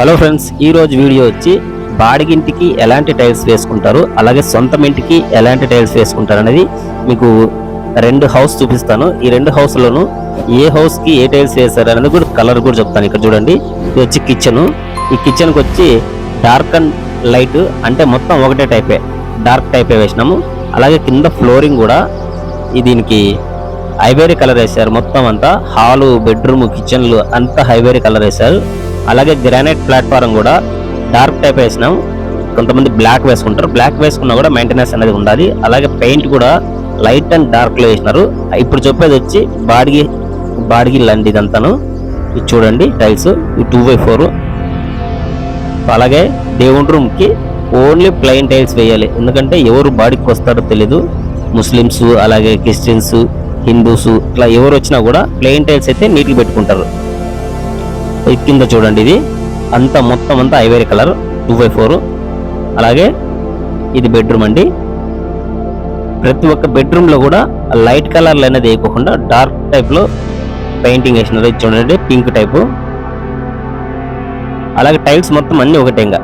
Hello friends ఈ రోజు video వచ్చి బాడిగింటికి ఎలాంటి టైల్స్ వేసుకుంటారు అలాగే సొంతం ఇంటికి ఎలాంటి టైల్స్ వేసుకుంటారు అనేది మీకు రెండు హౌస్ చూపిస్తాను. ఈ రెండు హౌస్లోను ఏ హౌస్కి ఏ టైల్స్ వేస్తారు అనేది కూడా కలర్ కూడా చెప్తాను. ఇక్కడ చూడండి ఇది వచ్చి కిచెన్ ఈ కిచెన్కి వచ్చి డార్క్ అండ్ లైట్ అంటే మొత్తం ఒకటే టైపే డార్క్ టైపే వేసినాము. అలాగే కింద ఫ్లోరింగ్ కూడా దీనికి హైవేరీ కలర్ వేశారు మొత్తం అంతా. హాలు బెడ్రూమ్ కిచెన్లు అంతా హైవేరీ కలర్ వేశారు. అలాగే గ్రానైట్ ప్లాట్ఫారం కూడా డార్క్ టైప్ వేసినాం. కొంతమంది బ్లాక్ వేసుకుంటారు. బ్లాక్ వేసుకున్నా కూడా మెయింటెనెన్స్ అనేది ఉండాలి. అలాగే పెయింట్ కూడా లైట్ అండ్ డార్క్లో వేసినారు. ఇప్పుడు చెప్పేది వచ్చి బాడిగి బాడిగి లాంటి ఇదంతాను. ఇది చూడండి టైల్స్ టూ బై ఫోర్ అలాగే దేవుని రూమ్కి ఓన్లీ ప్లెయిన్ టైల్స్ వేయాలి. ఎందుకంటే ఎవరు బాడీకి వస్తారో తెలీదు. ముస్లిమ్స్ అలాగే క్రిస్టియన్స్ హిందూస్ ఇట్లా ఎవరు వచ్చినా కూడా ప్లెయిన్ టైల్స్ అయితే నీట్గా పెట్టుకుంటారు. కింద చూడండి ఇది. అంతా మొత్తం అంతా ivory colour two by four అలాగే ఇది బెడ్రూమ్ అండి. ప్రతి ఒక్క బెడ్రూమ్లో కూడా లైట్ కలర్లు అనేది వేయకోకుండా డార్క్ టైప్లో పెయింటింగ్ వేసినారు. ఇది చూడండి పింక్ టైపు అలాగే టైల్స్ మొత్తం అన్ని ఒకటే ఇంకా.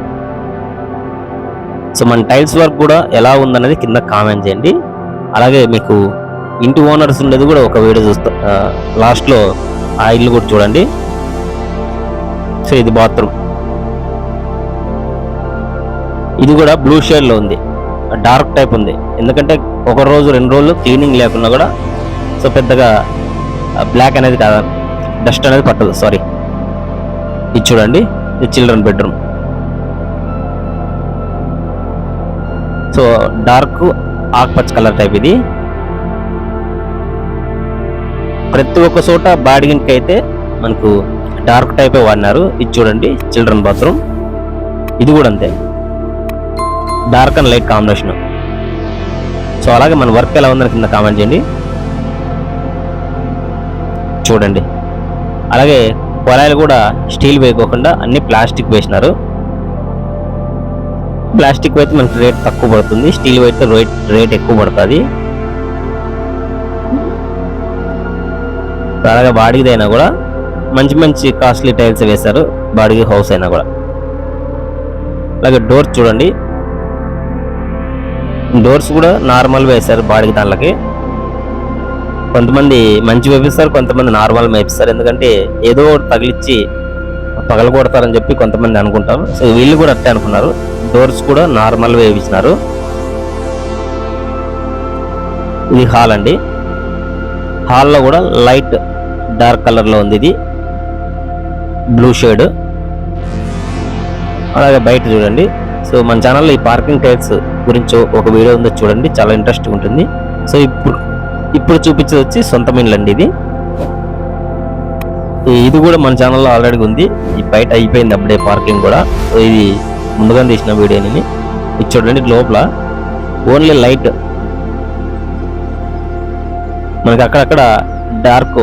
సో మన టైల్స్ వర్క్ కూడా ఎలా ఉందనేది కింద కామెంట్ చేయండి. అలాగే మీకు ఇంటి ఓనర్స్ ఉండేది కూడా ఒక వీడియో చూస్తా లాస్ట్లో ఆ ఇల్లు కూడా చూడండి. సో ఇది బాత్రూమ్. ఇది కూడా బ్లూ షేడ్లో ఉంది. డార్క్ టైప్ ఉంది. ఎందుకంటే ఒక రోజు రెండు రోజులు క్లీనింగ్ లేకున్నా కూడా సో పెద్దగా బ్లాక్ అనేది కాదు. డస్ట్ అనేది పట్టదు. సారీ. ఇది చూడండి. ఇది చిల్డ్రన్ బెడ్రూమ్. సో డార్క్ ఆకుపచ్చ కలర్ టైప్ ఇది. ప్రతి ఒక్క చోట బాడిగింటికి అయితే మనకు డార్క్ టైపే వాడినారు. ఇది చూడండి చిల్డ్రన్ బాత్రూమ్. ఇది కూడా అంతే. Dark and light combination. So అలాగే మన వర్క్ ఎలా ఉందని కింద కామెంట్ చేయండి. చూడండి. అలాగే కొలాయిలు కూడా స్టీల్ వేయకోకుండా అన్ని ప్లాస్టిక్ వేసినారు. ప్లాస్టిక్ అయితే మనకి రేట్ తక్కువ పడుతుంది. స్టీల్ అయితే రేట్ రేట్ ఎక్కువ పడుతుంది. అలాగే బాడీది అయినా కూడా మంచి మంచి కాస్ట్లీ టైల్స్ వేశారు. బాడీ హౌస్ అయినా కూడా. అలాగే డోర్స్ చూడండి. డోర్స్ కూడా నార్మల్ వేశారు బాడీకి దానిలకి కొంతమంది మంచి వేపిస్తారు కొంతమంది నార్మల్ వేపిస్తారు. ఎందుకంటే ఏదో ఒకటి తగిలిచ్చి పగల కొడతారని చెప్పి కొంతమంది అనుకుంటారు. సో వీళ్ళు కూడా అట్టే అనుకున్నారు. డోర్స్ కూడా నార్మల్ వేయించినారు. ఇది హాల్ అండి. హాల్లో కూడా లైట్ డార్క్ కలర్లో ఉంది ఇది. బ్లూ షేడ్ అలాగే బయట చూడండి. సో మన ఛానల్లో ఈ పార్కింగ్ టైర్స్ గురించి ఒక వీడియో ఉందో చూడండి. చాలా ఇంట్రెస్టింగ్ ఉంటుంది. సో ఇప్పుడు ఇప్పుడు చూపించేది వచ్చి సొంత ఇల్లు ఇది. ఇది కూడా మన ఛానల్లో ఆల్రెడీ ఉంది. ఈ బయట అయిపోయింది అప్పుడే పార్కింగ్ కూడా. సో ఇది ముందుగా తీసిన వీడియోని ఇది చూడండి లోపల. ఓన్లీ లైట్ మనకి అక్కడక్కడ డార్క్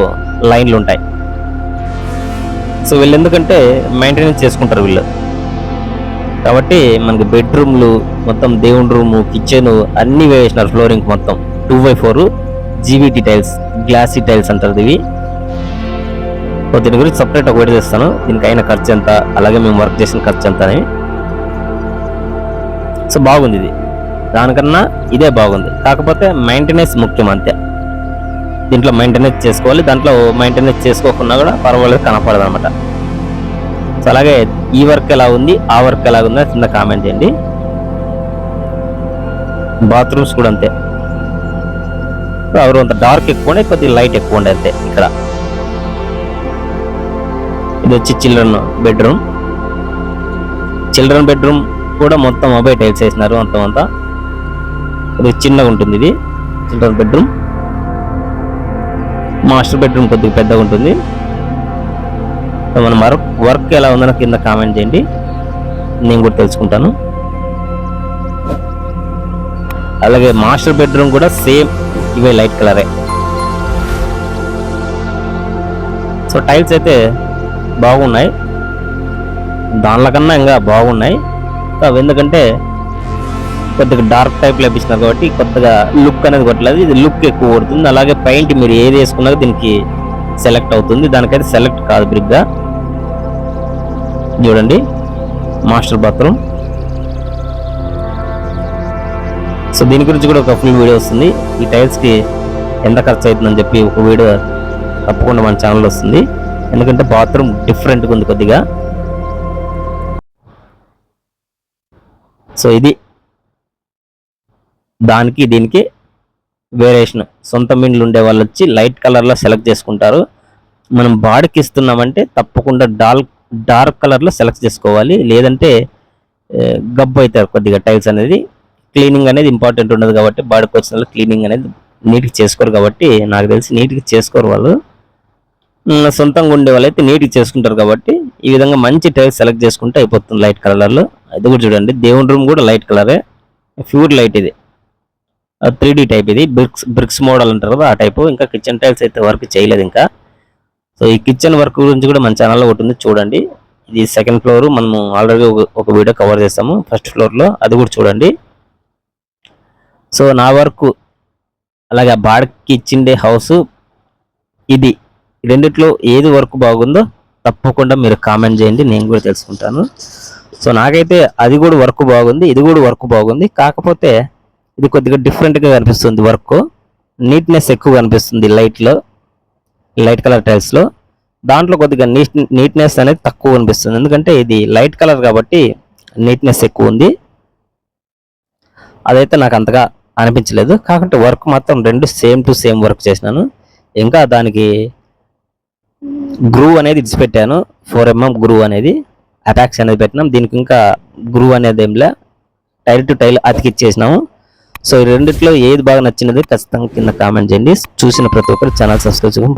లైన్లు ఉంటాయి. సో వీళ్ళు ఎందుకంటే మెయింటెనెన్స్ చేసుకుంటారు వీళ్ళు. కాబట్టి మనకి బెడ్రూమ్లు మొత్తం దేవుని రూము కిచెన్ అన్ని వేసినారు ఫ్లోరింగ్ మొత్తం. Two by four GVT tiles glossy tiles అంటారు ఇవి. సో దీని గురించి సపరేట్ ఒక వీడియో చేస్తాను. దీనికైన ఖర్చు ఎంత? అలాగే మేము వర్క్ చేసిన ఖర్చు ఎంత అని. సో బాగుంది ఇది. దానికన్నా ఇదే బాగుంది. కాకపోతే మెయింటెనెన్స్ ముఖ్యం అంతే. దీంట్లో మెయింటెనెన్స్ చేసుకోవాలి. దాంట్లో మెయింటెనెన్స్ చేసుకోకుండా కూడా పర్వాలేదు కనపడదు అనమాట సో అలాగే ఈ వర్క్ ఎలా ఉంది ఆ వర్క్ ఎలా ఉందో కింద కామెంట్ చేయండి. బాత్రూమ్స్ కూడా అంతే. ఎవరు అంత డార్క్ ఎక్కువ ఉండే కొద్దిగా లైట్ ఎక్కువ ఉండే అంతే ఇక్కడ. ఇది వచ్చి చిల్డ్రన్ బెడ్రూమ్ చిల్డ్రన్ బెడ్రూమ్ కూడా మొత్తం మొబైల్ టైల్స్ వేసినారు అంత అంతా ఇది చిన్నగా ఉంటుంది ఇది చిల్డ్రన్ బెడ్రూమ్ మాస్టర్ బెడ్రూమ్ కొద్దిగా పెద్దగా ఉంటుంది. మన వర్క్ వర్క్ ఎలా ఉందో నాకు కింద కామెంట్ చేయండి. నేను కూడా తెలుసుకుంటాను. అలాగే మాస్టర్ బెడ్రూమ్ కూడా సేమ్ ఇవే లైట్ కలరే. సో టైల్స్ అయితే బాగున్నాయి. దానిలో కన్నా ఇంకా బాగున్నాయి. సో అవి ఎందుకంటే కొద్దిగా డార్క్ టైప్ లభిస్తున్నారు కాబట్టి కొద్దిగా లుక్ అనేది కొట్టలేదు. ఇది లుక్ ఎక్కువ కొడుతుంది. అలాగే పెయింట్ మీరు ఏది వేసుకున్నా దీనికి సెలెక్ట్ అవుతుంది. దానికైతే సెలెక్ట్ కాదు బ్రిగ్గా. చూడండి. మాస్టర్ బాత్రూమ్ సో దీని గురించి కూడా ఒక ఫుల్ వీడియో వస్తుంది. ఈ టైల్స్కి ఎంత ఖర్చు అవుతుందని చెప్పి ఒక వీడియో తప్పకుండా మన ఛానల్ వస్తుంది. ఎందుకంటే బాత్రూమ్ డిఫరెంట్గా ఉంది కొద్దిగా. సో ఇది దానికి దీనికి వేరియేషన్ సొంత మిండ్లు ఉండే వాళ్ళు వచ్చి లైట్ కలర్లో సెలెక్ట్ చేసుకుంటారు. మనం బాడీకి ఇస్తున్నామంటే తప్పకుండా డార్క్ డార్క్ కలర్లో సెలెక్ట్ చేసుకోవాలి. లేదంటే గబ్బు అవుతారు కొద్దిగా టైల్స్ అనేది. క్లీనింగ్ అనేది ఇంపార్టెంట్ ఉండదు కాబట్టి బాడీకి వచ్చిన వాళ్ళు క్లీనింగ్ అనేది నీట్గా చేసుకోరు కాబట్టి నాకు తెలిసి నీట్గా చేసుకోరు వాళ్ళు. సొంతంగా ఉండే వాళ్ళైతే నీట్గా చేసుకుంటారు కాబట్టి ఈ విధంగా మంచి టైల్స్ సెలెక్ట్ చేసుకుంటే అయిపోతుంది లైట్ కలర్లో అది కూడా చూడండి. దేవుని రూమ్ కూడా లైట్ కలరే ప్యూర్ లైట్ ఇది. త్రీ డి టైప్ ఇది. బ్రిక్స్ బ్రిక్స్ మోడల్ అంటారు కదా ఆ టైపు ఇంకా కిచెన్ టైల్స్ అయితే వర్క్ చేయలేదు ఇంకా. సో ఈ కిచెన్ వర్క్ గురించి కూడా మన ఛానల్లో ఒకటి ఉంది చూడండి. ఇది సెకండ్ ఫ్లోర్ మనము ఆల్రెడీ ఒక వీడియో కవర్ చేస్తాము. ఫస్ట్ ఫ్లోర్లో అది కూడా చూడండి. సో నా వర్క్ అలాగే ఆ బాడకి ఇచ్చిండే హౌస్ ఇది. రెండిట్లో ఏది వర్క్ బాగుందో తప్పకుండా మీరు కామెంట్ చేయండి నేను కూడా తెలుసుకుంటాను. సో నాకైతే అది కూడా వర్క్ బాగుంది ఇది కూడా వర్క్ బాగుంది. కాకపోతే ఇది కొద్దిగా డిఫరెంట్గా కనిపిస్తుంది వర్క్ నీట్నెస్ ఎక్కువ కనిపిస్తుంది లైట్లో లైట్ కలర్ టైల్స్లో దాంట్లో కొద్దిగా నీట్ నీట్నెస్ అనేది తక్కువ కనిపిస్తుంది. ఎందుకంటే ఇది లైట్ కలర్ కాబట్టి నీట్నెస్ ఎక్కువ ఉంది. అదైతే నాకు అంతగా అనిపించలేదు. కాకుంటే వర్క్ మాత్రం రెండు సేమ్ టు సేమ్ వర్క్ చేసినాను. ఇంకా దానికి గ్రూ అనేది ఇడిచిపెట్టాను ఫోర్ ఎంఎం mm గ్రూ అనేది అటాక్స్ అనేది పెట్టినాం. దీనికి ఇంకా గ్రూ అనేది ఏంలే టైల్ టు టైల్ అతికిచ్చేసినాము. సో ఈ రెండిట్లో ఏది బాగా నచ్చినది ఖచ్చితంగా కింద కామెంట్ చేయండి. చూసిన ప్రతి ఒక్కరు ఛానల్ సబ్స్క్రైబ్ చేసుకుని